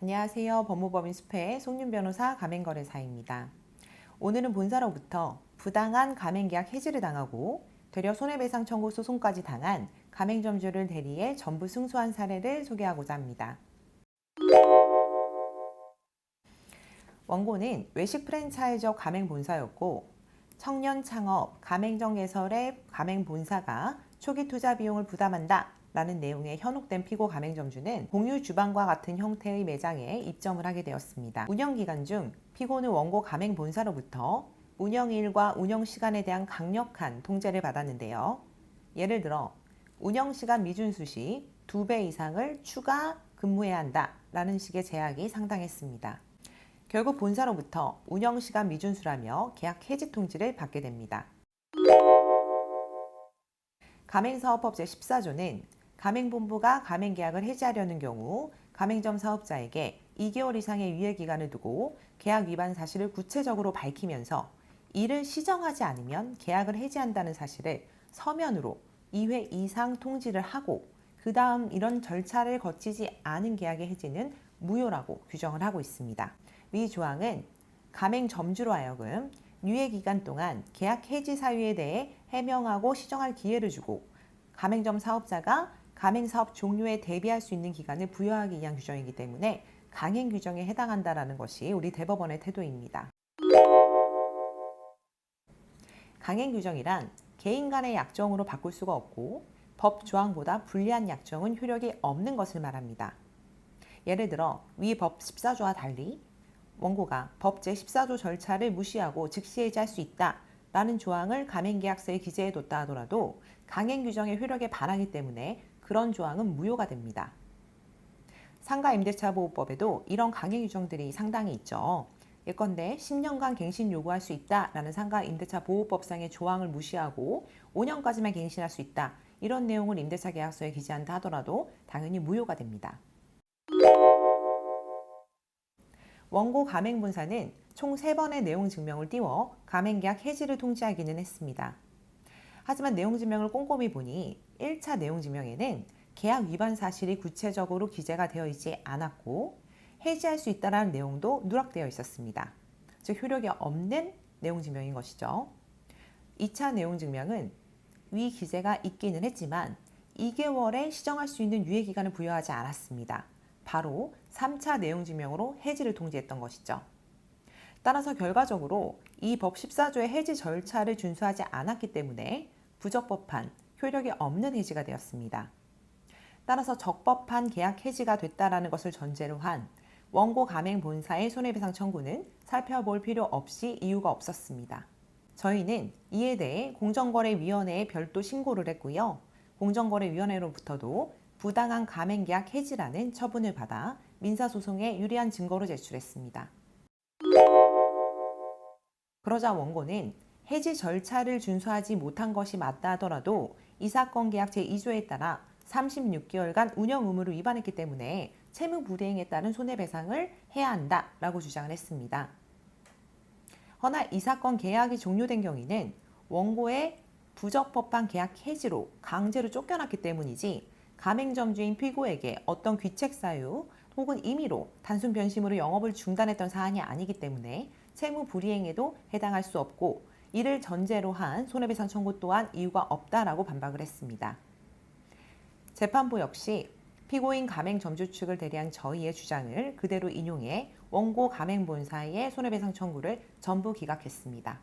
안녕하세요. 법무법인 수패 송윤 변호사 가맹거래사입니다. 오늘은 본사로부터 부당한 가맹계약 해지를 당하고 되려 손해배상 청구 소송까지 당한 가맹점주를 대리해 전부 승소한 사례를 소개하고자 합니다. 원고는 외식 프랜차이저 가맹본사였고 청년 창업 가맹정 개설의 가맹본사가 초기 투자 비용을 부담한다 라는 내용의 현혹된 피고 가맹점주는 공유 주방과 같은 형태의 매장에 입점을 하게 되었습니다. 운영 기간 중 피고는 원고 가맹 본사로부터 운영일과 운영 시간에 대한 강력한 통제를 받았는데요. 예를 들어 운영 시간 미준수 시 2배 이상을 추가 근무해야 한다 라는 식의 제약이 상당했습니다. 결국 본사로부터 운영 시간 미준수라며 계약 해지 통지를 받게 됩니다. 가맹사업법 제14조는 가맹본부가 가맹계약을 해지하려는 경우 가맹점 사업자에게 2개월 이상의 유예 기간을 두고 계약 위반 사실을 구체적으로 밝히면서 이를 시정하지 않으면 계약을 해지한다는 사실을 서면으로 2회 이상 통지를 하고 그 다음 이런 절차를 거치지 않은 계약의 해지는 무효라고 규정을 하고 있습니다. 위 조항은 가맹점주로 하여금 유예 기간 동안 계약 해지 사유에 대해 해명하고 시정할 기회를 주고 가맹점 사업자가 가맹사업 종료에 대비할 수 있는 기간을 부여하기 위한 규정이기 때문에 강행 규정에 해당한다라는 것이 우리 대법원의 태도입니다. 강행 규정이란 개인 간의 약정으로 바꿀 수가 없고 법 조항보다 불리한 약정은 효력이 없는 것을 말합니다. 예를 들어 위 법 14조와 달리 원고가 법 제14조 절차를 무시하고 즉시 해지할 수 있다 라는 조항을 가맹계약서에 기재해뒀다 하더라도 강행 규정의 효력에 반하기 때문에 그런 조항은 무효가 됩니다. 상가 임대차 보호법에도 이런 강행 규정들이 상당히 있죠. 예컨대 10년간 갱신 요구할 수 있다라는 상가 임대차 보호법상의 조항을 무시하고 5년까지만 갱신할 수 있다. 이런 내용을 임대차 계약서에 기재한다 하더라도 당연히 무효가 됩니다. 원고 가맹분사는 총 3번의 내용 증명을 띄워 가맹계약 해지를 통지하기는 했습니다. 하지만 내용 증명을 꼼꼼히 보니 1차 내용 증명에는 계약 위반 사실이 구체적으로 기재가 되어 있지 않았고 해지할 수 있다는 내용도 누락되어 있었습니다. 즉 효력이 없는 내용 증명인 것이죠. 2차 내용 증명은 위 기재가 있기는 했지만 2개월에 시정할 수 있는 유예 기간을 부여하지 않았습니다. 바로 3차 내용 증명으로 해지를 통지했던 것이죠. 따라서 결과적으로 이 법 14조의 해지 절차를 준수하지 않았기 때문에 부적법한 효력이 없는 해지가 되었습니다. 따라서 적법한 계약 해지가 됐다라는 것을 전제로 한 원고 가맹 본사의 손해배상 청구는 살펴볼 필요 없이 이유가 없었습니다. 저희는 이에 대해 공정거래위원회에 별도 신고를 했고요. 공정거래위원회로부터도 부당한 가맹계약 해지라는 처분을 받아 민사소송에 유리한 증거로 제출했습니다. 그러자 원고는 해지 절차를 준수하지 못한 것이 맞다 하더라도 이 사건 계약 제2조에 따라 36개월간 운영 의무를 위반했기 때문에 채무 불이행에 따른 손해배상을 해야 한다라고 주장을 했습니다. 허나 이 사건 계약이 종료된 경위는 원고의 부적법한 계약 해지로 강제로 쫓겨났기 때문이지 가맹점주인 피고에게 어떤 귀책 사유 혹은 임의로 단순 변심으로 영업을 중단했던 사안이 아니기 때문에 채무 불이행에도 해당할 수 없고 이를 전제로 한 손해배상 청구 또한 이유가 없다라고 반박을 했습니다. 재판부 역시 피고인 가맹 점주 측을 대리한 저희의 주장을 그대로 인용해 원고 가맹본사의 손해배상 청구를 전부 기각했습니다.